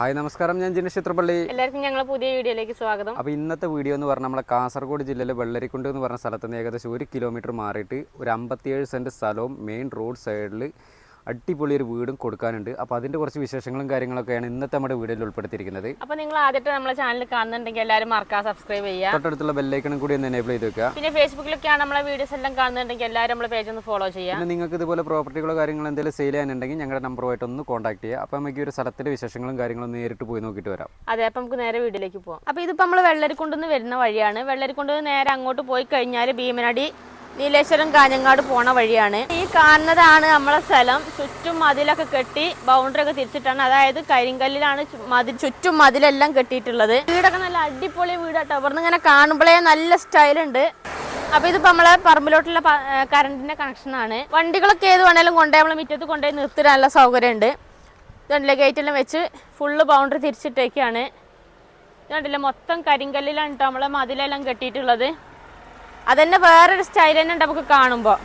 Hi നമസ്കാരം. ഞാൻ ജിനേഷ് ചിത്രപ്പള്ളി. എല്ലാവർക്കും ഞങ്ങളെ പുതിയ വീഡിയോയിലേക്ക് സ്വാഗതം. അപ്പോൾ ഇന്നത്തെ വീഡിയോ എന്ന് പറഞ്ഞാൽ നമ്മളെ കാസർഗോഡ് ജില്ലയിലെ വെള്ളരിക്കുണ്ട് എന്ന് പറഞ്ഞ സ്ഥലത്ത് നിന്ന് ഏകദേശം ഒരു കിലോമീറ്റർ മാറിയിട്ട് ഒരു അമ്പത്തിയേഴ് സെന്റ് സ്ഥലവും മെയിൻ റോഡ് സൈഡിൽ അടിപൊളി ഒരു വീടും കൊടുക്കാനുണ്ട്. അപ്പോൾ അതിന്റെ കുറച്ച് വിശേഷങ്ങളും കാര്യങ്ങളൊക്കെയാണ് ഇന്നത്തെ നമ്മുടെ വീഡിയോയിൽ ഉൾപ്പെടുത്തിയിരിക്കുന്നത്. അപ്പൊ നിങ്ങൾ ആദ്യമായിട്ട് നമ്മുടെ ചാനൽ കാണുന്നുണ്ടെങ്കിൽ എല്ലാവരും മറക്കാതെ സബ്സ്ക്രൈബ് ചെയ്യുക. തൊട്ടടുത്തുള്ള ബെല്ലൈക്കണും കൂടി ഒന്ന് എനേബിൾ ചെയ്ത് വെക്കുക. പിന്നെ ഫേസ്ബുക്കിലൊക്കെയാണ് നമ്മുടെ വീഡിയോസ് എല്ലാം കാണുന്നുണ്ടെങ്കിൽ എല്ലാവരും നമ്മുടെ പേജ് ഒന്ന് ഫോളോ ചെയ്യുക. പിന്നെ നിങ്ങൾക്ക് ഇതുപോലെ പ്രോപ്പർട്ടികളോ കാര്യങ്ങളോ എന്തെങ്കിലും സെയിൽ ചെയ്യാനുണ്ടെങ്കിൽ ഞങ്ങളുടെ നമ്പറുമായിട്ട് ഒന്ന് കോൺടാക്ട് ചെയ്യുക. അപ്പോൾ നമുക്ക് ഒരു സ്ഥലത്തിന്റെ വിശേഷങ്ങളും കാര്യങ്ങളും നേരിട്ട് പോയി നോക്കിയിട്ട് വരാം. അതെ അപ്പൊ നമുക്ക് നേരെ വീട്ടിലേക്ക് പോകാം അപ്പൊ ഇതിപ്പോ നമ്മൾ വെള്ളരിക്കുണ്ടെന്ന് വരുന്ന വഴിയാണ്. വെള്ളരിക്കുണ്ടെന്ന് നേരെ അങ്ങോട്ട് പോയി കഴിഞ്ഞാൽ ഭീമനടി നീലേശ്വരം കാഞ്ഞങ്ങാട് പോണ വഴിയാണ്. ഈ കാണുന്നതാണ് നമ്മളെ സ്ഥലം. ചുറ്റും മതിലൊക്കെ കെട്ടി ബൗണ്ടറി ഒക്കെ തിരിച്ചിട്ടാണ്. അതായത് കരിങ്കല്ലിലാണ് മതി ചുറ്റും മതിലെല്ലാം കെട്ടിയിട്ടുള്ളത്. വീടൊക്കെ നല്ല അടിപൊളി വീടാട്ടോ. ഇവിടുന്ന് ഇങ്ങനെ കാണുമ്പോഴേ നല്ല സ്റ്റൈലുണ്ട് അപ്പൊ ഇതിപ്പോ നമ്മളെ പറമ്പിലോട്ടുള്ള കറണ്ടിന്റെ കണക്ഷൻ ആണ്. വണ്ടികളൊക്കെ ഏത് വേണേലും കൊണ്ടുപോയി നമ്മളെ മുറ്റത്ത് കൊണ്ടുപോയി നിർത്തിടാനുള്ള സൗകര്യമുണ്ട്. ഇതുണ്ടല്ലേ ഗേറ്റെല്ലാം വെച്ച് ഫുള്ള് ബൗണ്ടറി തിരിച്ചിട്ടേക്കാണ്. ഇതുണ്ടല്ലേ മൊത്തം കരിങ്കല്ലിലാണ് കേട്ടോ നമ്മളെ മതിലെല്ലാം കെട്ടിയിട്ടുള്ളത്. അതന്നെ വേറൊരു സ്റ്റൈൽ തന്നെ ഉണ്ട് നമുക്ക് കാണുമ്പോൾ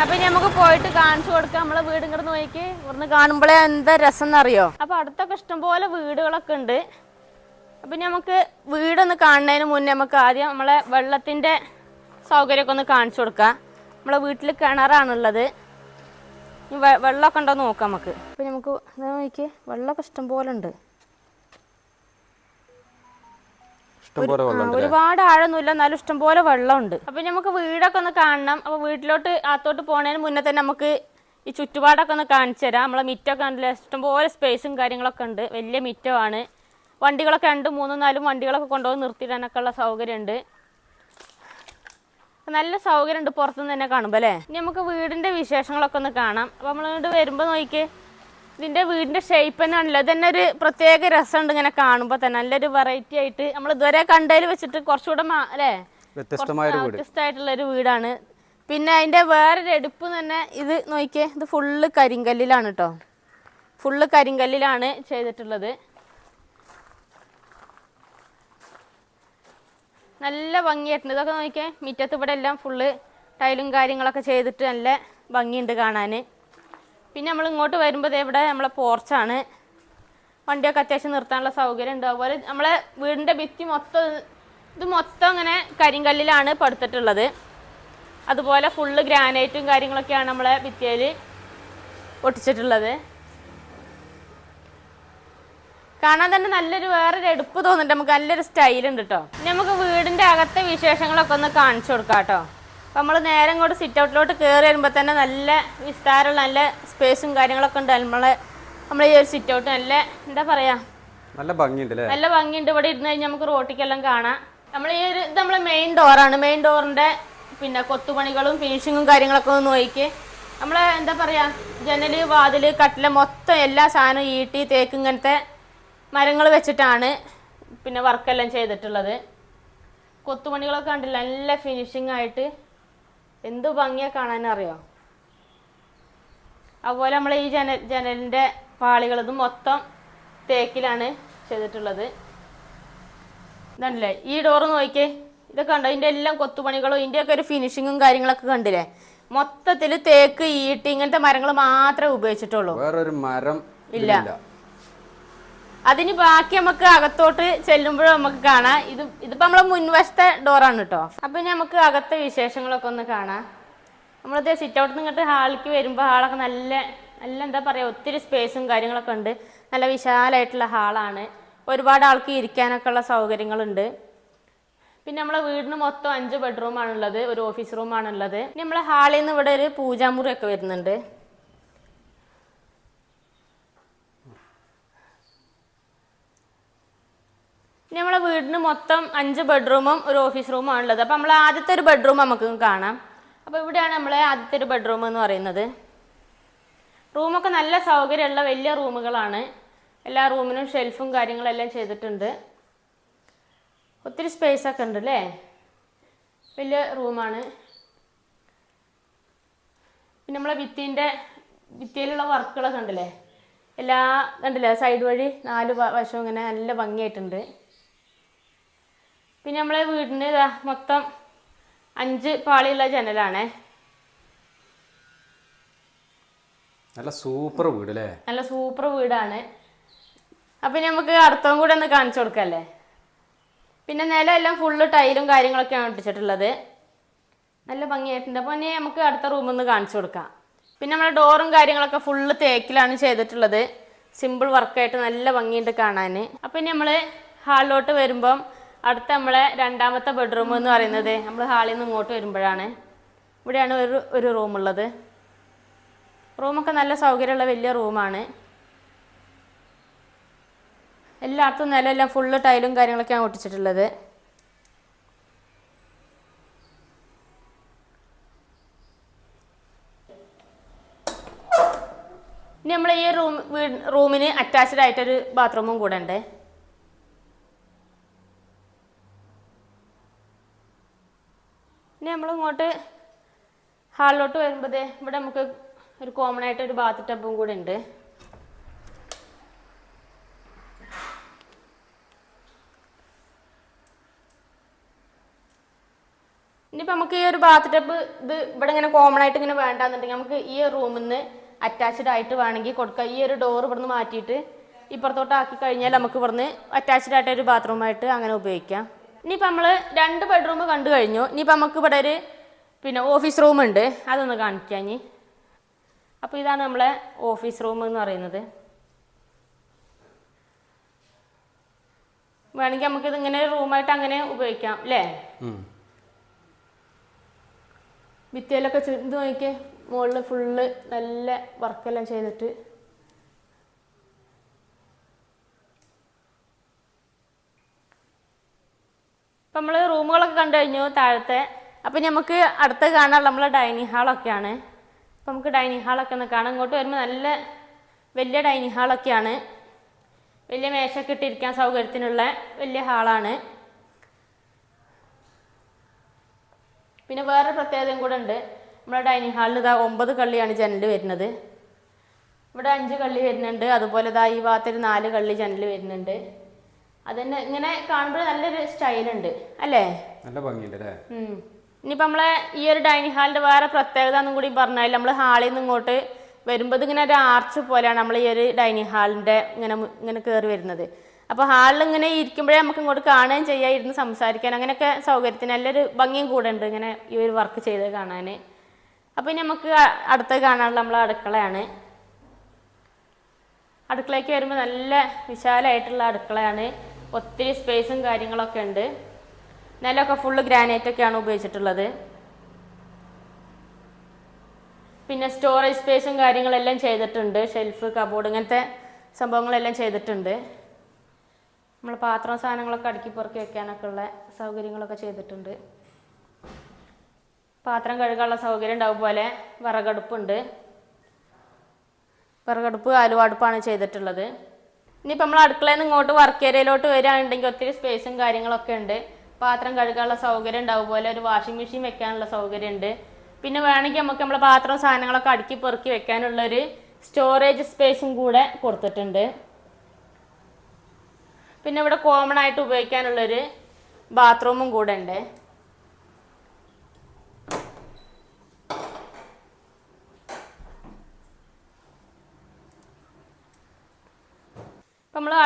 അപ്പൊ ഇനി നമുക്ക് പോയിട്ട് കാണിച്ചു കൊടുക്കാം. നമ്മളെ വീട് ഇങ്ങോട്ട് നോക്കി ഇവിടുന്ന് കാണുമ്പോഴേ എന്താ രസം എന്നറിയോ അപ്പൊ അടുത്തൊക്കെ ഇഷ്ടംപോലെ വീടുകളൊക്കെ ഉണ്ട്. അപ്പൊ നമുക്ക് വീടൊന്ന് കാണുന്നതിന് മുന്നേ നമുക്ക് ആദ്യം നമ്മളെ വെള്ളത്തിന്റെ സൗകര്യമൊക്കെ ഒന്ന് കാണിച്ചു കൊടുക്കാം. നമ്മളെ വീട്ടിൽ കിണറാണുള്ളത്. വെള്ളമൊക്കെ ഉണ്ടോ നോക്കാം നമുക്ക്. അപ്പൊ നമുക്ക് നോക്കി വെള്ളമൊക്കെ ഇഷ്ടംപോലെ ഉണ്ട്. ഇഷ്ടംപോലെ വെള്ളം ആ, ഒരുപാട് ആഴൊന്നുമില്ല എന്നാലും ഇഷ്ടംപോലെ വെള്ളമുണ്ട്. അപ്പൊ നമുക്ക് വീടൊക്കെ ഒന്ന് കാണണം. അപ്പൊ വീട്ടിലോട്ട് അകത്തോട്ട് പോണതിന് മുന്നേ തന്നെ നമുക്ക് ഈ ചുറ്റുപാടൊക്കെ ഒന്ന് കാണിച്ചു തരാം. നമ്മളെ മിറ്റൊക്കെ ഉണ്ടല്ലോ ഇഷ്ടംപോലെ സ്പേസും കാര്യങ്ങളൊക്കെ ഉണ്ട്. വലിയ മിറ്റമാണ്. വണ്ടികളൊക്കെ രണ്ടും മൂന്നും നാലും വണ്ടികളൊക്കെ കൊണ്ടുപോയി നിർത്തിയിടാനൊക്കെ ഉള്ള സൗകര്യമുണ്ട്. നല്ല സൗകര്യമുണ്ട് പുറത്തുനിന്ന് തന്നെ കാണുമ്പോൾ അല്ലേ? ഇനി നമുക്ക് വീടിന്റെ വിശേഷങ്ങളൊക്കെ ഒന്ന് കാണാം. അപ്പൊ നമ്മളിങ്ങോട്ട് വരുമ്പോൾ നോക്കിയേ ഇതിന്റെ വീടിന്റെ ഷേപ്പ് തന്നെ ആണല്ലോ. ഇതന്നെ ഒരു പ്രത്യേക രസമുണ്ട് ഇങ്ങനെ കാണുമ്പോൾ തന്നെ. നല്ലൊരു വെറൈറ്റി ആയിട്ട് നമ്മൾ ഇതുവരെ കണ്ടതിൽ വെച്ചിട്ട് കുറച്ചുകൂടെ അല്ലേ? വ്യത്യസ്തമായിട്ടുള്ള ഒരു വീടാണ്. പിന്നെ അതിന്റെ വേറൊരു എടുപ്പ് തന്നെ ഇത് നോക്കിയേ ഇത് ഫുള്ള് കരിങ്കല്ലിലാണ് കേട്ടോ ഫുള്ള് കരിങ്കല്ലിലാണ് ചെയ്തിട്ടുള്ളത്. നല്ല ഭംഗിയായിട്ടുണ്ട്. ഇതൊക്കെ നോക്കിയേ മുറ്റത്ത് ഇവിടെ എല്ലാം ഫുള്ള് ടൈലും കാര്യങ്ങളൊക്കെ ചെയ്തിട്ട് നല്ല ഭംഗിയുണ്ട് കാണാൻ പിന്നെ നമ്മൾ ഇങ്ങോട്ട് വരുമ്പോൾ ഇവിടെ നമ്മളെ പോർച്ചാണ് വണ്ടിയൊക്കെ അത്യാവശ്യം നിർത്താനുള്ള സൗകര്യം ഉണ്ട്. അതുപോലെ നമ്മളെ വീടിന്റെ ഭിത്തി മൊത്തം ഇത് മൊത്തം ഇങ്ങനെ കരിങ്കല്ലിലാണ് പടുത്തിട്ടുള്ളത്. അതുപോലെ ഫുള്ള് ഗ്രാനൈറ്റും കാര്യങ്ങളൊക്കെയാണ് നമ്മളെ ഭിത്തിയിൽ ഒട്ടിച്ചിട്ടുള്ളത്. കാണാൻ തന്നെ നല്ലൊരു വേറൊരു എടുപ്പ് തോന്നുന്നുണ്ട്. നമുക്ക് നല്ലൊരു സ്റ്റൈൽ ഉണ്ട് കേട്ടോ നമുക്ക് വീടിന്റെ അകത്തെ വിശേഷങ്ങളൊക്കെ ഒന്ന് കാണിച്ചു കൊടുക്കാം കേട്ടോ നമ്മൾ നേരെ ഇങ്ങോട്ട് സിറ്റ് ഔട്ടിലോട്ട് കയറി വരുമ്പോൾ തന്നെ നല്ല വിസ്താരമുള്ള നല്ല സ്പേസും കാര്യങ്ങളൊക്കെ ഉണ്ട്. നമ്മളെ നമ്മൾ ഈ ഒരു സിറ്റ് ഔട്ട് നല്ല എന്താ പറയാ? നല്ല ഭംഗിയുണ്ട് നല്ല ഭംഗിയുണ്ട്. ഇവിടെ ഇരുന്ന് കഴിഞ്ഞാൽ നമുക്ക് റോട്ടിക്കെല്ലാം കാണാം. നമ്മൾ ഈ ഒരു ഇത് നമ്മളെ മെയിൻ ഡോറാണ് മെയിൻ ഡോറിന്റെ പിന്നെ കൊത്തുപണികളും ഫിനിഷിങ്ങും കാര്യങ്ങളൊക്കെ ഒന്ന് നോക്കി നമ്മളെ എന്താ പറയാ? ജനൽ വാതിൽ കട്ടില മൊത്തം എല്ലാ സാധനവും ഈട്ടി തേക്ക് ഇങ്ങനത്തെ മരങ്ങൾ വെച്ചിട്ടാണ് പിന്നെ വർക്കെല്ലാം ചെയ്തിട്ടുള്ളത്. കൊത്തുപണികളൊക്കെ കണ്ടില്ല? നല്ല ഫിനിഷിംഗ് ആയിട്ട് എന്ത് ഭംഗിയാ കാണാനറിയോ അതുപോലെ നമ്മൾ ഈ ജനൽ ജനലിന്റെ പാളികൾ ഇത് മൊത്തം തേക്കിലാണ് ചെയ്തിട്ടുള്ളത്. ഇതല്ലേ ഈ ഡോറ് നോക്കിയേ. ഇതൊക്കെ കണ്ടോ? ഇതിന്റെ എല്ലാം കൊത്തുപണികളും ഇതിന്റെയൊക്കെ ഒരു ഫിനിഷിങ്ങും കാര്യങ്ങളൊക്കെ കണ്ടില്ലേ? മൊത്തത്തിൽ തേക്ക് ഈട്ടി ഇങ്ങനത്തെ മരങ്ങൾ മാത്രമേ ഉപയോഗിച്ചിട്ടുള്ളൂ. വേറൊരു മരം ഇല്ല. അതിന് ബാക്കി നമുക്ക് അകത്തോട്ട് ചെല്ലുമ്പോഴും നമുക്ക് കാണാം. ഇത് ഇതിപ്പോ നമ്മളെ മുൻവശത്തെ ഡോറാണ് കേട്ടോ അപ്പൊ നമുക്ക് അകത്തെ വിശേഷങ്ങളൊക്കെ ഒന്ന് കാണാം. നമ്മളത് സിറ്റ് ഔട്ട് നിന്ന് ഇങ്ങോട്ട് ഹാളിലേക്ക് വരുമ്പോൾ ഹാളൊക്കെ നല്ല നല്ല എന്താ പറയാ ഒത്തിരി സ്പേസും കാര്യങ്ങളൊക്കെ ഉണ്ട്. നല്ല വിശാലമായിട്ടുള്ള ഹാളാണ് ഒരുപാട് ആൾക്ക് ഇരിക്കാനൊക്കെ ഉള്ള സൗകര്യങ്ങളുണ്ട്. പിന്നെ നമ്മളെ വീടിന് മൊത്തം അഞ്ച് ബെഡ്റൂമാണുള്ളത് ഒരു ഓഫീസ് റൂമാണുള്ളത് പിന്നെ നമ്മളെ ഹാളിൽ നിന്ന് ഇവിടെ ഒരു പൂജാമുറി ഒക്കെ വരുന്നുണ്ട്. നമ്മളെ വീടിന് മൊത്തം അഞ്ച് ബെഡ്റൂമും ഒരു ഓഫീസ് റൂമും ആണുള്ളത്. അപ്പം നമ്മൾ ആദ്യത്തെ ഒരു ബെഡ്റൂം നമുക്ക് കാണാം. അപ്പോൾ ഇവിടെയാണ് നമ്മളെ ആദ്യത്തെ ഒരു ബെഡ്റൂം എന്ന് പറയുന്നത്. റൂമൊക്കെ നല്ല സൗകര്യമുള്ള വലിയ റൂമുകളാണ്. എല്ലാ റൂമിനും ഷെൽഫും കാര്യങ്ങളെല്ലാം ചെയ്തിട്ടുണ്ട്. ഒത്തിരി സ്പേസ് ഒക്കെ ഉണ്ട് അല്ലേ? വലിയ റൂമാണ് പിന്നെ നമ്മളെ ഭിത്തിന്റെ ഭിത്തിയിലുള്ള വർക്കുകളൊക്കെ ഉണ്ടല്ലേ? എല്ലാ കണ്ടില്ലേ? സൈഡ് വഴി നാല് വശവും ഇങ്ങനെ നല്ല ഭംഗിയായിട്ടുണ്ട്. പിന്നെ നമ്മളെ വീടിന് ഇതാ മൊത്തം അഞ്ച് പാളിയുള്ള ജനലാണേ. നല്ല സൂപ്പർ വീട് അല്ലേ നല്ല സൂപ്പർ വീടാണ്. അപ്പൊ നമുക്ക് അർത്ഥവും കൂടെ ഒന്ന് കാണിച്ചു കൊടുക്കല്ലേ? പിന്നെ നിലം എല്ലാം ഫുള്ള് ടൈലും കാര്യങ്ങളൊക്കെയാണ് ഒട്ടിച്ചിട്ടുള്ളത്. നല്ല ഭംഗിയായിട്ടുണ്ട്. അപ്പോൾ ഇനി നമുക്ക് അടുത്ത റൂമിൽ നിന്ന് കാണിച്ചു കൊടുക്കാം. പിന്നെ നമ്മുടെ ഡോറും കാര്യങ്ങളൊക്കെ ഫുള്ള് തേക്കിലാണ് ചെയ്തിട്ടുള്ളത്. സിമ്പിൾ വർക്കായിട്ട് നല്ല ഭംഗിയുണ്ട് കാണാൻ അപ്പോൾ ഇനി നമ്മൾ ഹാളിലോട്ട് വരുമ്പം അടുത്ത നമ്മളെ രണ്ടാമത്തെ ബെഡ്റൂം എന്ന് പറയുന്നത് നമ്മൾ ഹാളിൽ നിന്ന് ഇങ്ങോട്ട് വരുമ്പോഴാണ്. ഇവിടെയാണ് ഒരു ഒരു റൂമുള്ളത് റൂമൊക്കെ നല്ല സൗകര്യമുള്ള വലിയ റൂമാണ് എല്ലായിടത്തും നിലയെല്ലാം ഫുള്ള് ടൈലും കാര്യങ്ങളൊക്കെയാണ് ഒട്ടിച്ചിട്ടുള്ളത്. ഇനി നമ്മൾ ഈ റൂം വീ റൂമിന് അറ്റാച്ച്ഡ് ആയിട്ടൊരു ബാത്റൂമും കൂടെ ഉണ്ട്. ഇനി നമ്മൾ ഇങ്ങോട്ട് ഹാളിലോട്ട് വരുമ്പോൾ ദേ ഇവിടെ നമുക്ക് ഒരു കോമൺ ആയിട്ട് ഒരു ബാത്ത് ടബും കൂടെ ഉണ്ട്. ഇനിയിപ്പോൾ നമുക്ക് ഈ ഒരു ബാത്ത് ടബ് ഇത് ഇവിടെ ഇങ്ങനെ കോമൺ ആയിട്ട് ഇങ്ങനെ വേണ്ടാന്നുണ്ടെങ്കിൽ നമുക്ക് ഈ റൂമിൽ നിന്ന് അറ്റാച്ച്ഡ് ആയിട്ട് വേണമെങ്കിൽ കൊടുക്കുക ഈ ഒരു ഡോർ ഇവിടുന്ന് മാറ്റിയിട്ട് ഇപ്പുറത്തോട്ട് ആക്കി കഴിഞ്ഞാൽ നമുക്ക് ഇവിടുന്ന് അറ്റാച്ച്ഡ് ആയിട്ട് ഒരു ബാത്റൂമായിട്ട് അങ്ങനെ ഉപയോഗിക്കാം. ഇനിയിപ്പോൾ നമ്മൾ രണ്ട് ബെഡ്റൂം കണ്ടു കഴിഞ്ഞു. ഇനിയിപ്പോൾ നമുക്ക് ഇവിടെ ഒരു പിന്നെ ഓഫീസ് റൂം ഉണ്ട്. അതൊന്ന് കാണിക്കാം ഇനി. അപ്പോൾ ഇതാണ് നമ്മളെ ഓഫീസ് റൂം എന്ന് പറയുന്നത്. വേണമെങ്കിൽ നമുക്കിത് ഇങ്ങനെ റൂമായിട്ട് അങ്ങനെ ഉപയോഗിക്കാം അല്ലേ? ഭിത്തിയിലൊക്കെ ഇത് നോക്കിയേ. മുകളിൽ ഫുള്ള് നല്ല വർക്കെല്ലാം ചെയ്തിട്ട് ഇപ്പം നമ്മൾ റൂമുകളൊക്കെ കണ്ടു കഴിഞ്ഞു താഴത്തെ. അപ്പം നമുക്ക് അടുത്ത് കാണാനുള്ള നമ്മളെ ഡൈനിങ് ഹാളൊക്കെയാണ്. അപ്പം നമുക്ക് ഡൈനിങ് ഹാളൊക്കെ ഒന്ന് കാണാം. ഇങ്ങോട്ട് വരുമ്പോൾ നല്ല വലിയ ഡൈനിങ് ഹാളൊക്കെയാണ്. വലിയ മേശയൊക്കെ ഇട്ടിരിക്കാൻ സൗകര്യത്തിനുള്ള വലിയ ഹാളാണ്. പിന്നെ വേറെ പ്രത്യേകതയും കൂടെ ഉണ്ട്. നമ്മുടെ ഡൈനിങ് ഹാളിൽ ഇതാ ഒമ്പത് കള്ളിയാണ് ജനൽ വരുന്നത്. ഇവിടെ അഞ്ച് കള്ളി വരുന്നുണ്ട്. അതുപോലെ ഇതാ ഈ ഭാഗത്തൊരു നാല് കള്ളി ജനൽ വരുന്നുണ്ട്. അതന്നെ ഇങ്ങനെ കാണുമ്പോൾ നല്ലൊരു സ്റ്റൈൽ ഉണ്ട് അല്ലേ? നല്ല ഭംഗിയുണ്ട് അല്ലേ. ഇനിയിപ്പോൾ നമ്മളെ ഈ ഒരു ഡൈനിങ് ഹാളിന്റെ വേറെ പ്രത്യേകത എന്നും കൂടി പറഞ്ഞാൽ നമ്മൾ ഹാളിൽ നിന്ന് ഇങ്ങോട്ട് വരുമ്പോൾ ഇങ്ങനെ ഒരു ആർച്ച് പോലെയാണ് നമ്മൾ ഈ ഒരു ഡൈനിങ് ഹാളിന്റെ ഇങ്ങനെ ഇങ്ങനെ കയറി വരുന്നത്. അപ്പോൾ ഹാളിൽ ഇങ്ങനെ ഇരിക്കുമ്പോഴേ നമുക്ക് ഇങ്ങോട്ട് കാണുകയും ചെയ്യാം ഇരുന്ന് സംസാരിക്കാൻ അങ്ങനെയൊക്കെ സൗകര്യത്തിന് നല്ലൊരു ഭംഗിയും കൂടെ ഉണ്ട് ഇങ്ങനെ ഈ ഒരു വർക്ക് ചെയ്ത് കാണാൻ അപ്പോൾ ഇനി നമുക്ക് അടുത്ത് കാണാനുള്ള നമ്മളെ അടുക്കളയാണ്. അടുക്കളയ്ക്ക് വരുമ്പോൾ നല്ല വിശാലമായിട്ടുള്ള അടുക്കളയാണ്. ഒത്തിരി സ്പേസും കാര്യങ്ങളൊക്കെ ഉണ്ട്. നിലമൊക്കെ ഫുള്ള് ഗ്രാനൈറ്റൊക്കെയാണ് ഉപയോഗിച്ചിട്ടുള്ളത്. പിന്നെ സ്റ്റോറേജ് സ്പേസും കാര്യങ്ങളെല്ലാം ചെയ്തിട്ടുണ്ട്. ഷെൽഫ് കബോർഡ് ഇങ്ങനത്തെ സംഭവങ്ങളെല്ലാം ചെയ്തിട്ടുണ്ട്. നമ്മൾ പാത്രം സാധനങ്ങളൊക്കെ അടുക്കി പുറക്കി വെക്കാനൊക്കെ ഉള്ള സൗകര്യങ്ങളൊക്കെ ചെയ്തിട്ടുണ്ട്. പാത്രം കഴുകാനുള്ള സൗകര്യം ഉണ്ടാവും പോലെ വിറകടുപ്പുണ്ട്. വിറകടുപ്പ് ആലുവടുപ്പാണ് ചെയ്തിട്ടുള്ളത്. ഇനിയിപ്പോൾ നമ്മൾ അടുക്കളയിൽ നിന്ന് ഇങ്ങോട്ട് വർക്ക് ഏരിയയിലോട്ട് വരികയാണെങ്കിൽ ഒത്തിരി സ്പേസും കാര്യങ്ങളൊക്കെ ഉണ്ട്. പാത്രം കഴുകാനുള്ള സൗകര്യം ഉണ്ടാവും. പോലെ ഒരു വാഷിംഗ് മെഷീൻ വെക്കാനുള്ള സൗകര്യം ഉണ്ട്. പിന്നെ വേണമെങ്കിൽ നമുക്ക് നമ്മളെ പാത്രം സാധനങ്ങളൊക്കെ അടുക്കി പെറുക്കി വെക്കാനുള്ള ഒരു സ്റ്റോറേജ് സ്പേസും കൂടെ കൊടുത്തിട്ടുണ്ട്. പിന്നെ ഇവിടെ കോമൺ ആയിട്ട് ഉപയോഗിക്കാനുള്ളൊരു ബാത്റൂമും കൂടെ ഉണ്ട്.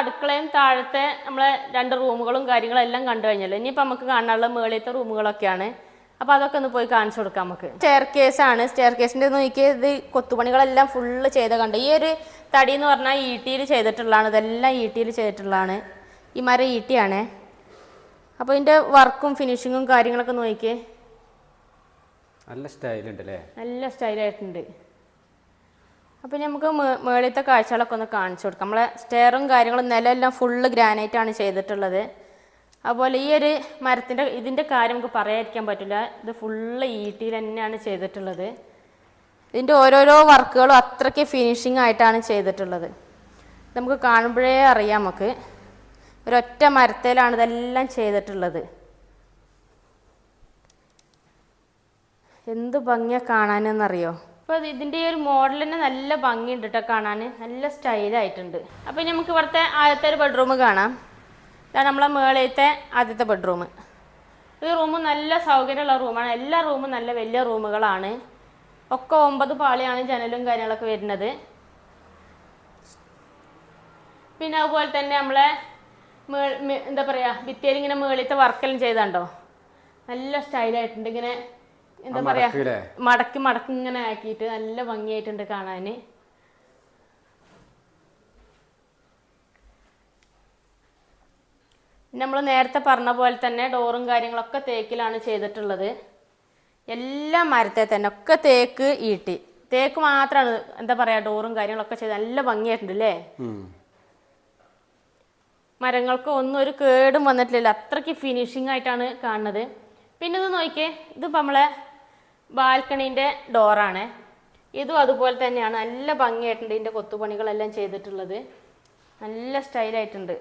അടുക്കളയും താഴത്തെ നമ്മളെ രണ്ട് റൂമുകളും കാര്യങ്ങളും എല്ലാം കണ്ടു കഴിഞ്ഞല്ലോ. ഇനിയിപ്പോൾ നമുക്ക് കാണാനുള്ള മേളിലത്തെ റൂമുകളൊക്കെയാണ്. അപ്പോൾ അതൊക്കെ ഒന്ന് പോയി കാണിച്ചു കൊടുക്കാം നമുക്ക്. സ്റ്റെയർ കേസാണ് സ്റ്റെയർ കേസിന്റെ നോക്കിയത് കൊത്തുപണികളെല്ലാം ഫുള്ള് ചെയ്ത കണ്ട്. ഈ ഒരു തടി എന്ന് പറഞ്ഞാൽ ഈട്ടിയിൽ ചെയ്തിട്ടുള്ളതാണ്. ഇതെല്ലാം ഈട്ടിയിൽ ചെയ്തിട്ടുള്ളതാണ്. ഈ മരം ഈട്ടിയാണ്. അപ്പോൾ ഇതിന്റെ വർക്കും ഫിനിഷിങ്ങും കാര്യങ്ങളൊക്കെ നോക്കിയേ. നല്ല സ്റ്റൈലുണ്ട് അല്ലേ നല്ല സ്റ്റൈലായിട്ടുണ്ട് അപ്പോൾ നമുക്ക് മേളിത്തെ കാഴ്ചകളൊക്കെ ഒന്ന് കാണിച്ചു കൊടുക്കാം. നമ്മളെ സ്റ്റെയറും കാര്യങ്ങളും നിലമെല്ലാം ഫുള്ള് ആണ് ചെയ്തിട്ടുള്ളത്. അതുപോലെ ഈ ഒരു മരത്തിന്റെ ഇതിന്റെ കാര്യം നമുക്ക് പറയാതിരിക്കാൻ പറ്റില്ല. ഇത് ഫുള്ള് ഈട്ടിയിൽ തന്നെയാണ് ചെയ്തിട്ടുള്ളത്. ഇതിന്റെ ഓരോരോ വർക്കുകളും അത്രയ്ക്ക് ഫിനിഷിംഗ് ആയിട്ടാണ് ചെയ്തിട്ടുള്ളത്. നമുക്ക് കാണുമ്പോഴേ അറിയാം നമുക്ക്. ഒരൊറ്റ മരത്തേലാണ് ഇതെല്ലാം ചെയ്തിട്ടുള്ളത്. എന്ത് ഭംഗിയാണ് കാണാനെന്നറിയോ? അപ്പോൾ ഇതിന്റെ ഒരു മോഡൽ തന്നെ നല്ല ഭംഗിയുണ്ട് കേട്ടോ കാണാൻ നല്ല സ്റ്റൈലായിട്ടുണ്ട് അപ്പോൾ ഇനി നമുക്ക് ഇവിടുത്തെ ആദ്യത്തെ ഒരു ബെഡ്റൂം കാണാം. ഇതാണ് നമ്മളെ മേളത്തെ ആദ്യത്തെ ബെഡ്റൂം ഈ റൂം നല്ല സൗകര്യമുള്ള റൂമാണ് എല്ലാ റൂമും നല്ല വലിയ റൂമുകളാണ്. ഒക്കെ ഒമ്പത് പാളിയാണ് ജനലും കാര്യങ്ങളൊക്കെ വരുന്നത്. പിന്നെ അതുപോലെ തന്നെ നമ്മളെ മേ- മേ- എന്താ പറയുക ഭിത്തിയിൽ ഇങ്ങനെ മേളിത്തെ വർക്കെല്ലാം ചെയ്താണ്ടോ? നല്ല സ്റ്റൈലായിട്ടുണ്ട് ഇങ്ങനെ എന്താ പറയാ മടക്കി മടക്കി ഇങ്ങനെ ആക്കിയിട്ട് നല്ല ഭംഗിയായിട്ടുണ്ട് കാണാന്. നമ്മൾ നേരത്തെ പറഞ്ഞ പോലെ തന്നെ ഡോറും കാര്യങ്ങളൊക്കെ തേക്കിലാണ് ചെയ്തിട്ടുള്ളത്. എല്ലാ മരത്തെ തന്നെ ഒക്കെ തേക്ക് ഈട്ടി. തേക്ക് മാത്രമാണ് എന്താ പറയാ ഡോറും കാര്യങ്ങളൊക്കെ ചെയ്ത് നല്ല ഭംഗിയായിട്ടുണ്ട് അല്ലേ. മരങ്ങൾക്ക് ഒന്നും ഒരു കേടും വന്നിട്ടില്ല. അത്രയ്ക്ക് ഫിനിഷിംഗ് ആയിട്ടാണ് കാണുന്നത്. പിന്നെ ഇത് നോക്കിയേ ഇതിപ്പോൾ നമ്മളെ ബാൽക്കണീന്റെ ഡോറാണ്. ഇതും അതുപോലെ തന്നെയാണ്. നല്ല ഭംഗിയായിട്ടുണ്ട് ഇതിന്റെ കൊത്തുപണികളെല്ലാം ചെയ്തിട്ടുള്ളത്. നല്ല സ്റ്റൈലായിട്ടുണ്ട്.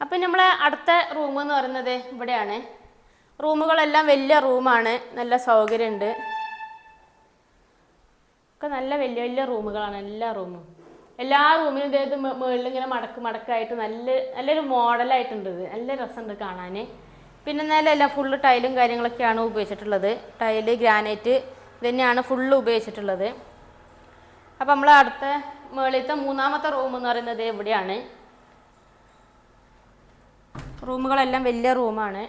അപ്പം നമ്മൾ അടുത്ത റൂം എന്ന് പറയുന്നത് ഇവിടെയാണ്. റൂമുകളെല്ലാം വലിയ റൂമാണ്. നല്ല സൗകര്യമുണ്ട്. ഒക്കെ നല്ല വലിയ വലിയ റൂമുകളാണ് എല്ലാ റൂമും. എല്ലാ റൂമിലും ഇതേത് മുകളിൽ ഇങ്ങനെ മടക്ക് മടക്കായിട്ട് നല്ല നല്ലൊരു മോഡലായിട്ടുണ്ട് നല്ല രസമുണ്ട് കാണാൻ പിന്നെ നിലയല്ല ഫുള്ള് ടൈലും കാര്യങ്ങളൊക്കെയാണ് ഉപയോഗിച്ചിട്ടുള്ളത്. ടൈൽ ഗ്രാനൈറ്റ് തന്നെയാണ് ഫുള്ള് ഉപയോഗിച്ചിട്ടുള്ളത്. അപ്പം നമ്മൾ അടുത്ത മേളിത്തെ മൂന്നാമത്തെ റൂം എന്ന് പറയുന്നത് ഇവിടെയാണ് റൂമുകളെല്ലാം വലിയ റൂമാണ്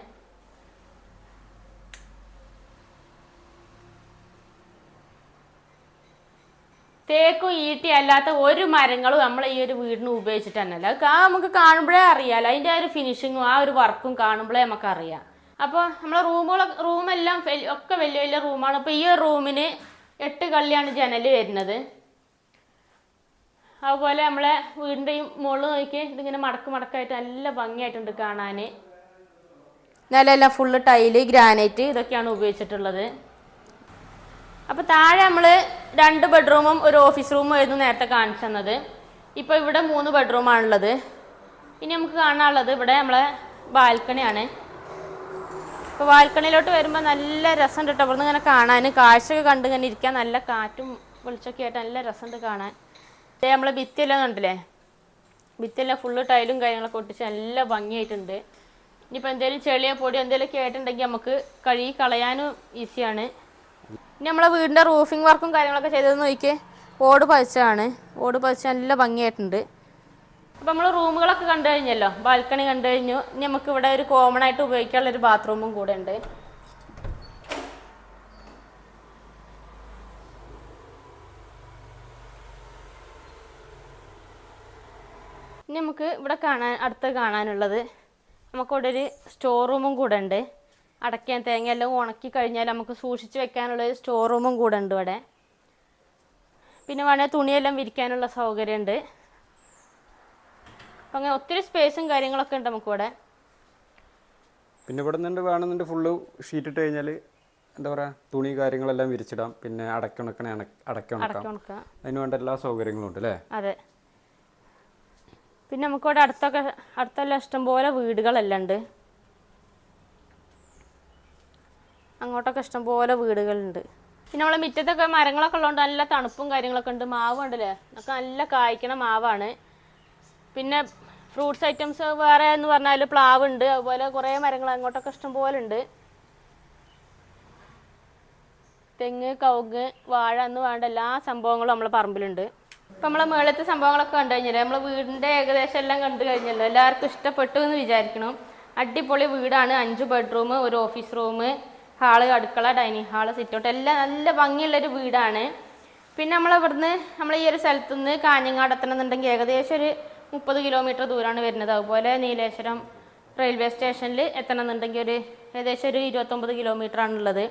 തേക്കും ഈട്ടി അല്ലാത്ത ഒരു മരങ്ങളും നമ്മൾ ഈ ഒരു വീടിന് ഉപയോഗിച്ചിട്ട് തന്നെയല്ല അത് നമുക്ക് കാണുമ്പോഴേ അറിയാമല്ലോ അതിന്റെ ആ ഒരു ഫിനിഷിങ്ങും ആ ഒരു വർക്കും കാണുമ്പോഴേ നമുക്ക് അറിയാം. അപ്പോൾ നമ്മളെ റൂമുകൾ റൂമെല്ലാം ഒക്കെ വലിയ വലിയ റൂമാണ്. അപ്പോൾ ഈ ഒരു റൂമിന് എട്ട് കള്ളിയാണ് ജനൽ വരുന്നത്. അതുപോലെ നമ്മളെ വീടിന്റെ ഈ മുകളിൽ നോക്കി ഇതിങ്ങനെ മടക്ക് മടക്കായിട്ട് നല്ല ഭംഗിയായിട്ടുണ്ട് കാണാൻ നല്ല ഫുള്ള് ടൈൽ ഗ്രാനൈറ്റ് ഇതൊക്കെയാണ് ഉപയോഗിച്ചിട്ടുള്ളത്. അപ്പോൾ താഴെ നമ്മൾ രണ്ട് ബെഡ്റൂമും ഒരു ഓഫീസ് റൂമും ആയിരുന്നു നേരത്തെ കാണിച്ചു തന്നത് ഇപ്പോൾ ഇവിടെ മൂന്ന് ബെഡ്റൂമാണുള്ളത് ഇനി നമുക്ക് കാണാനുള്ളത് ഇവിടെ നമ്മളെ ബാൽക്കണിയാണ്. ഇപ്പോൾ ബാൽക്കണിയിലോട്ട് വരുമ്പോൾ നല്ല രസമുണ്ട് കേട്ടോ. ഇവിടുന്ന് ഇങ്ങനെ കാണാൻ കാഴ്ചയൊക്കെ കണ്ട് ഇങ്ങനെ ഇരിക്കാൻ നല്ല കാറ്റും വെളിച്ചൊക്കെ ആയിട്ട് നല്ല രസമുണ്ട് കാണാൻ. നമ്മളെ ഭിത്തിയെല്ലാം കണ്ടില്ലേ ഭിത്തിയെല്ലാം ഫുള്ള് ടൈലും കാര്യങ്ങളൊക്കെ ഒട്ടിച്ച് നല്ല ഭംഗിയായിട്ടുണ്ട്. ഇനിയിപ്പോൾ എന്തെങ്കിലും ചെളിയോ പൊടിയോ എന്തെങ്കിലുമൊക്കെ ആയിട്ടുണ്ടെങ്കിൽ നമുക്ക് കഴുകി കളയാനും ഈസിയാണ് ഇനി നമ്മളെ വീടിന്റെ റൂഫിംഗ് വർക്കും കാര്യങ്ങളൊക്കെ ചെയ്തതെന്ന് നോക്കിയേ. ഓട് പതിച്ചതാണ്. ഓട് പതിച്ച് നല്ല ഭംഗിയായിട്ടുണ്ട്. അപ്പോൾ നമ്മൾ റൂമുകളൊക്കെ കണ്ടു കഴിഞ്ഞല്ലോ? ബാൽക്കണി കണ്ടു കഴിഞ്ഞു. ഇനി നമുക്ക് ഇവിടെ ഒരു കോമൺ ആയിട്ട് ഉപയോഗിക്കാനുള്ള ഒരു ബാത്റൂമും കൂടെ ഉണ്ട്. ഇനി നമുക്ക് ഇവിടെ കാണാൻ അടുത്ത് കാണാനുള്ളത്. നമുക്കിവിടെ ഒരു സ്റ്റോർ റൂമും കൂടെ ഉണ്ട്. അടയ്ക്കാൻ തേങ്ങ എല്ലാം ഉണക്കി കഴിഞ്ഞാൽ നമുക്ക് സൂക്ഷിച്ച് വെക്കാനുള്ള സ്റ്റോർ റൂമും കൂടെ ഉണ്ട് ഇവിടെ. പിന്നെ വേണേൽ തുണിയെല്ലാം വിരിക്കാനുള്ള സൗകര്യമുണ്ട് അപ്പം അങ്ങനെ ഒത്തിരി സ്പേസും കാര്യങ്ങളൊക്കെ ഉണ്ട് നമുക്കിവിടെ പിന്നെ ഇവിടെ നിന്ന് വേണമെന്നുണ്ട് ഫുള്ള് ഷീറ്റ് ഇട്ട് കഴിഞ്ഞാൽ എന്താ പറയുക തുണി കാര്യങ്ങളെല്ലാം വിരിച്ചിടാം. പിന്നെ അടയ്ക്ക ഉണക്കുക അതിന് വേണ്ട എല്ലാ സൗകര്യങ്ങളും ഉണ്ട് അല്ലേ? അതെ. പിന്നെ നമുക്കിവിടെ അടുത്തൊക്കെ അടുത്തെല്ലാം ഇഷ്ടംപോലെ വീടുകളെല്ലാം ഉണ്ട്. അങ്ങോട്ടൊക്കെ ഇഷ്ടംപോലെ വീടുകളുണ്ട്. പിന്നെ നമ്മളെ മുറ്റത്തൊക്കെ മരങ്ങളൊക്കെ ഉള്ളതുകൊണ്ട് നല്ല തണുപ്പും കാര്യങ്ങളൊക്കെ ഉണ്ട്. മാവ് ഉണ്ടല്ലേ? നല്ല കായ്ക്കണ മാവാണ്. പിന്നെ ഫ്രൂട്ട്സ് ഐറ്റംസ് വേറെ എന്ന് പറഞ്ഞാൽ പ്ലാവ് ഉണ്ട് അതുപോലെ കുറേ മരങ്ങൾ അങ്ങോട്ടൊക്കെ ഇഷ്ടംപോലെ ഉണ്ട്. തെങ്ങ് കവുങ്ങ് വാഴ എന്ന് വേണ്ട എല്ലാ സംഭവങ്ങളും നമ്മളെ പറമ്പിലുണ്ട്. ഇപ്പം നമ്മളെ മേളത്തെ സംഭവങ്ങളൊക്കെ കണ്ടു കഴിഞ്ഞല്ലേ? നമ്മളെ വീടിന്റെ ഏകദേശം എല്ലാം കണ്ടു കഴിഞ്ഞല്ലോ. എല്ലാവർക്കും ഇഷ്ടപ്പെട്ടു എന്ന് വിചാരിക്കണം. അടിപൊളി വീടാണ്. അഞ്ച് ബെഡ്റൂം ഒരു ഓഫീസ് റൂം ഹാൾ അടുക്കള ഡൈനിങ് ഹാൾ സിറ്റൗട്ട് എല്ലാം നല്ല ഭംഗിയുള്ളൊരു വീടാണ്. പിന്നെ നമ്മൾ ഇവിടുന്ന് നമ്മൾ ഈ ഒരു സ്ഥലത്ത് നിന്ന് കാഞ്ഞങ്ങാട് എത്തണമെന്നുണ്ടെങ്കിൽ ഏകദേശം ഒരു മുപ്പത് കിലോമീറ്റർ ദൂരമാണ് വരുന്നത്. അതുപോലെ നീലേശ്വരം റെയിൽവേ സ്റ്റേഷനിൽ എത്തണമെന്നുണ്ടെങ്കിൽ ഒരു ഏകദേശം ഒരു ഇരുപത്തൊമ്പത് ആണുള്ളത്.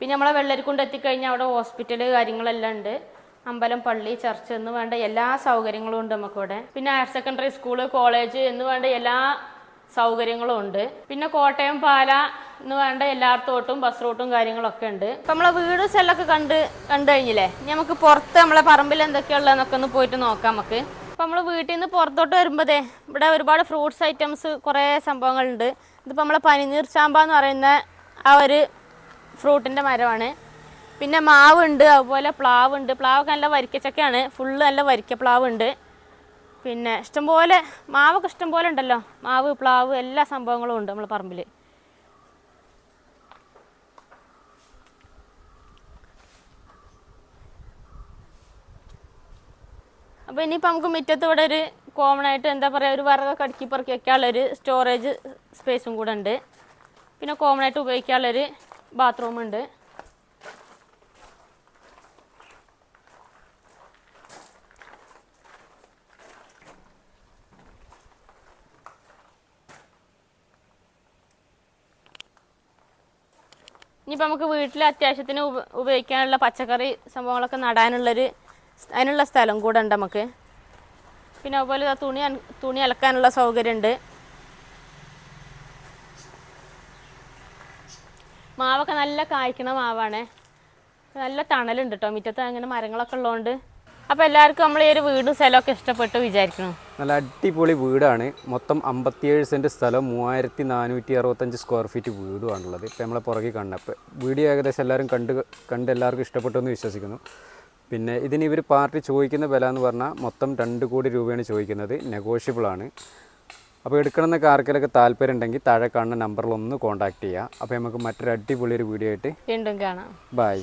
പിന്നെ നമ്മളെ വെള്ളരിക്കൊണ്ട് എത്തിക്കഴിഞ്ഞാൽ അവിടെ ഹോസ്പിറ്റൽ കാര്യങ്ങളെല്ലാം ഉണ്ട്. അമ്പലം പള്ളി ചർച്ച് എന്ന് വേണ്ട എല്ലാ സൗകര്യങ്ങളും ഉണ്ട് നമുക്കിവിടെ. പിന്നെ ഹയർ സെക്കൻഡറി സ്കൂൾ കോളേജ് എന്ന് വേണ്ട എല്ലാ സൗകര്യങ്ങളും ഉണ്ട് പിന്നെ കോട്ടയം പാല എന്ന് വേണ്ട എല്ലായിടത്തോട്ടും ബസ് റൂട്ടും കാര്യങ്ങളൊക്കെ ഉണ്ട്. ഇപ്പം നമ്മളെ വീട് സ്ഥലമൊക്കെ കണ്ട് കണ്ടു കഴിഞ്ഞില്ലേ? നമുക്ക് പുറത്ത് നമ്മളെ പറമ്പിൽ എന്തൊക്കെയുള്ളതെന്നൊക്കെ ഒന്ന് പോയിട്ട് നോക്കാം നമുക്ക്. അപ്പം നമ്മൾ വീട്ടിൽ നിന്ന് പുറത്തോട്ട് വരുമ്പോഴേ ഇവിടെ ഒരുപാട് ഫ്രൂട്ട്സ് ഐറ്റംസ് കുറേ സംഭവങ്ങളുണ്ട്. ഇതിപ്പോൾ നമ്മളെ പനിനീർ ചാമ്പ എന്ന് പറയുന്ന ആ ഒരു ഫ്രൂട്ടിന്റെ മരമാണ്. പിന്നെ മാവുണ്ട് അതുപോലെ പ്ലാവ് ഉണ്ട് പ്ലാവൊക്കെ നല്ല വരിക്കച്ചക്കയാണ്. ഫുള്ള് നല്ല വരിക്ക പ്ലാവുണ്ട് പിന്നെ ഇഷ്ടംപോലെ മാവൊക്കെ ഇഷ്ടംപോലെ ഉണ്ടല്ലോ. മാവ് പ്ലാവ് എല്ലാ സംഭവങ്ങളും ഉണ്ട് നമ്മൾ പറമ്പിൽ അപ്പോൾ ഇനിയിപ്പോൾ നമുക്ക് മുറ്റത്ത് ഇവിടെ ഒരു കോമൺ ആയിട്ട് എന്താ പറയുക ഒരു വിറകൊക്കെ അടുക്കി പറക്കി വെക്കാനുള്ളൊരു സ്റ്റോറേജ് സ്പേസും കൂടെ ഉണ്ട്. പിന്നെ കോമൺ ആയിട്ട് ഉപയോഗിക്കാനുള്ളൊരു ബാത്റൂം ഇനിയിപ്പോൾ നമുക്ക് വീട്ടിൽ അത്യാവശ്യത്തിന് ഉപ ഉപയോഗിക്കാനുള്ള പച്ചക്കറി സംഭവങ്ങളൊക്കെ നടാനുള്ളൊരു അതിനുള്ള സ്ഥലം കൂടെ ഉണ്ട് നമുക്ക്. പിന്നെ അതുപോലെ തുണി തുണി അലക്കാനുള്ള സൗകര്യമുണ്ട് മാവൊക്കെ നല്ല കായ്ക്കണ മാവാണ്. നല്ല തണലുണ്ട് കേട്ടോ മുറ്റത്ത് അങ്ങനെ മരങ്ങളൊക്കെ ഉള്ളതുകൊണ്ട് അപ്പോൾ എല്ലാവർക്കും നമ്മൾ ഈ ഒരു വീടും സ്ഥലമൊക്കെ ഇഷ്ടപ്പെട്ടു വിചാരിക്കുന്നു. നല്ല അടിപൊളി വീടാണ്. മൊത്തം അമ്പത്തിയേഴ് സെന്റ് സ്ഥലം മൂവായിരത്തി നാനൂറ്റി അറുപത്തഞ്ച് സ്ക്വയർ ഫീറ്റ് വീടുമാണുള്ളത് ഇപ്പോൾ നമ്മളെ പുറകെ കണ്ടപ്പോൾ വീഡിയോ ഏകദേശം എല്ലാവരും കണ്ട് കണ്ട് എല്ലാവർക്കും ഇഷ്ടപ്പെട്ടു എന്ന് വിശ്വസിക്കുന്നു. പിന്നെ ഇതിന് ഇവർ പാർട്ടി ചോദിക്കുന്ന വില എന്ന് പറഞ്ഞാൽ മൊത്തം രണ്ട് കോടി രൂപയാണ് ചോദിക്കുന്നത്. നെഗോഷ്യബിൾ ആണ്. അപ്പോൾ എടുക്കണമെന്നൊക്കെ ആർക്കെങ്കിലൊക്കെ താല്പര്യം ഉണ്ടെങ്കിൽ താഴെ കാണുന്ന നമ്പറിൽ ഒന്ന് കോൺടാക്ട് ചെയ്യുക അപ്പോൾ നമുക്ക് മറ്റൊരു അടിപൊളി ഒരു വീഡിയോ ആയിട്ട് വീണ്ടും കാണാം. ബായ്